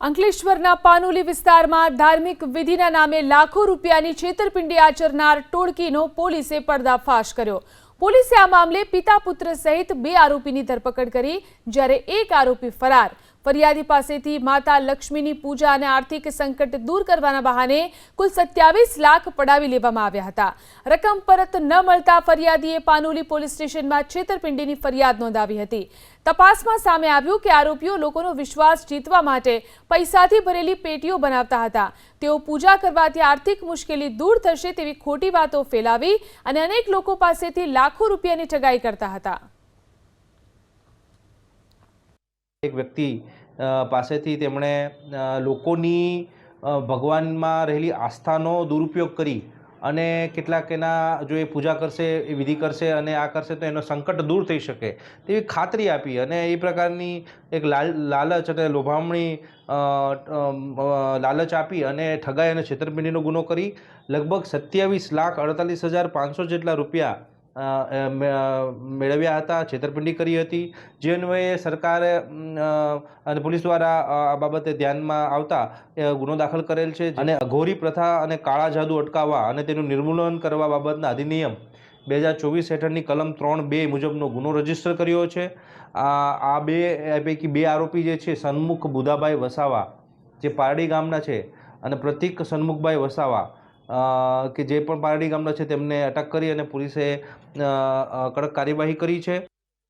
અંકલેશ્વરના પાનોલી વિસ્તારમાં ધાર્મિક વિધિના નામે લાખો રૂપિયાની છેતરપિંડી આચરનાર ટોળકીનો પોલીસે પર્દાફાશ કર્યો. પોલીસે આ મામલે પિતા પુત્ર સહિત બે આરોપીની ધરપકડ કરી, જ્યારે એક આરોપી ફરાર. ફરિયાદી પાસેથી માતા લક્ષ્મીની પૂજા અને આર્થિક સંકટ દૂર કરવાના બહાને કુલ સત્યાવીસ લાખ પડાવી લેવામાં આવ્યા હતા. રકમ પરત ન મળતા ફરિયાદીએ પાનોલી પોલીસ સ્ટેશનમાં છેતરપિંડીની ફરિયાદ નોંધાવી હતી. તપાસમાં સામે આવ્યું કે આરોપીઓ લોકોનો વિશ્વાસ જીતવા માટે પૈસાથી ભરેલી પેટીઓ બનાવતા હતા. તેઓ પૂજા કરવાથી આર્થિક મુશ્કેલી દૂર થશે તેવી ખોટી વાતો ફેલાવી અને અનેક લોકો પાસેથી લાખો રૂપિયાની ઠગાઈ કરતા હતા. એક વ્યક્તિ પાસેથી તેમણે લોકોની ભગવાનમાં રહેલી આસ્થાનો દુરુપયોગ કરી અને કેટલાક એના જો એ પૂજા કરશે, એ વિધિ કરશે અને આ કરશે તો એનો સંકટ દૂર થઈ શકે તેવી ખાતરી આપી અને એ પ્રકારની એક લાલ, લાલચ અને લોભામણી લાલચ આપી અને ઠગાઈ અને છેતરપિંડીનો ગુનો કરી લગભગ સત્યાવીસ લાખ અડતાલીસ હજાર પાંચસો જેટલા રૂપિયા મેળવ્યા હતા, છેતરપિંડી કરી હતી. જે અન્વયે સરકારે અને પોલીસ દ્વારા આ બાબતે ધ્યાનમાં આવતા ગુનો દાખલ કરેલ છે. અને અઘોરી પ્રથા અને કાળા જાદુ અટકાવવા અને તેનું નિર્મૂલન કરવા બાબતના અધિનિયમ બે હજાર ચોવીસ હેઠળની કલમ ત્રણ બે મુજબનો ગુનો રજિસ્ટર કર્યો છે. આ બે પૈકી બે આરોપી જે છે, સન્મુખ બુધાભાઈ વસાવા, જે પારડી ગામના છે, અને પ્રતિક સન્મુખભાઈ વસાવા કે જે પણ પારડી ગામના છે તેમને અટક કરી અને પોલીસે કડક કાર્યવાહી કરી છે.